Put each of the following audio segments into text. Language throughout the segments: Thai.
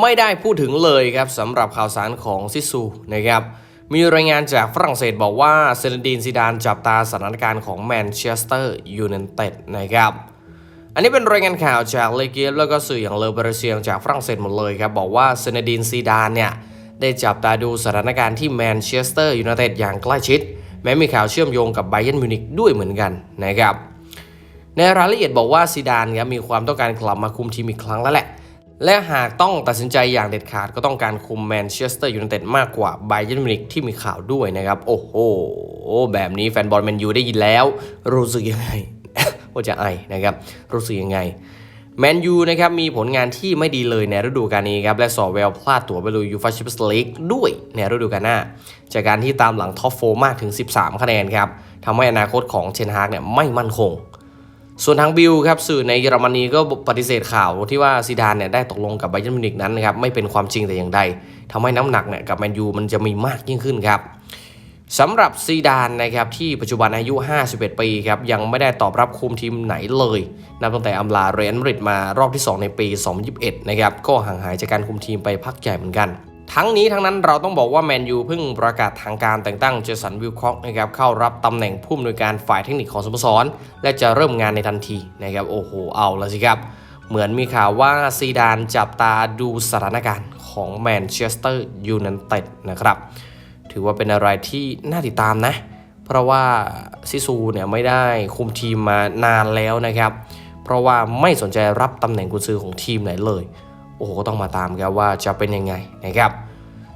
ไม่ได้พูดถึงเลยครับสำหรับข่าวสารของซิซูนะครับมีรายงานจากฝรั่งเศสบอกว่าเซนดีนซิดานจับตาสถานการณ์ของแมนเชสเตอร์ยูไนเต็ดนะครับอันนี้เป็นรายงานข่าวจากเลเกียแล้วก็สื่ออย่างเลอเบรเซียงจากฝรั่งเศสหมดเลยครับบอกว่าเซนดีนซีดานเนี่ยได้จับตาดูสถานการณ์ที่แมนเชสเตอร์ยูไนเต็ดอย่างใกล้ชิด แม้มีข่าวเชื่อมโยงกับไบเ e นมิวนิกด้วยเหมือนกันนะครับในรายละเอียดบอกว่าซีดานครับมีความต้องการกลับมาคุมทีมอีกครั้งแล้วแหละ และหากต้องตัดสินใจอย่างเด็ดขาดก็ต้องการคุมแมนเชสเตอร์ยูไนเต็ดมากกว่าไบเ e นมินิกที่มีข่าวด้วยนะครับ โอ้โห แบบนี้แฟนบอลแมนยูได้ยินแล้ว รู้สึกยังไงว่าจะไอนะครับ รู้สึกยังไงแมนยูนะครับมีผลงานที่ไม่ดีเลยในฤดูกาลนี้ครับและสอแววพลาดตั๋วไปลุยยูฟาแชมเปี้ยนส์ลีกด้วยในฤดูกาลหน้า จากการที่ตามหลังท็อปโฟมากถึง 13 คะแนนครับทำให้อนาคตของเชนฮากเนี่ยไม่มั่นคง ส่วนทางบิลครับสื่อในเยอรมนีก็ปฏิเสธข่าวที่ว่าซีดานเนี่ยได้ตกลงกับไบเ e นมิวนิกนั้นนะครับไม่เป็นความจริงแต่อย่างใดทำให้น้ำหนักเนี่ยกับแมนยูมันจะมีมากยิ่งขึ้นครับสำหรับซีดานนะครับที่ปัจจุบันอายุ 51 ปีครับยังไม่ได้ตอบรับคุมทีมไหนเลยนับตั้งแต่อำลาเรอัลมาดริดมารอบที่ 2 ในปี 2021 นะครับก็ห่างหายจากการคุมทีมไปพักใหญ่เหมือนกัน ทั้งนี้ทั้งนั้นเราต้องบอกว่าแมนยูเพิ่งประกาศทางการแต่งตั้งเจสันวิลคอกนะครับเข้ารับตำแหน่งผู้อำนวยการฝ่ายเทคนิคของสโมสร และจะเริ่มงานในทันทีนะครับโอ้โหเอาละสิครับ เหมือนมีข่าวว่าซีดานจับตาดูสถานการณ์ของแมนเชสเตอร์ยูไนเต็ดนะครับถือว่าเป็นอะไรที่น่าติดตามนะ เพราะว่าซิซูเนี่ยไม่ได้คุมทีมมานานแล้วนะครับ เพราะว่าไม่สนใจรับตำแหน่งกุญซือของทีมไหนเลย อ้โหก็ต้องมาตามกันว่าจะเป็นยังไงนะครับ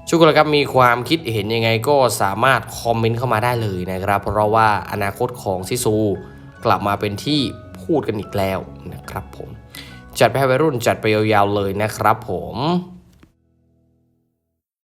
ชุกคนครับมีความคิดเห็นยังไงก็สามารถคอมเมนต์เข้ามาได้เลยนะครับ เพราะว่าอนาคตของซิซู กลับมาเป็นที่พูดกันอีกแล้วนะครับผม จัดไปให้วัยรุ่นจัดไปยาวๆเลยนะครับผม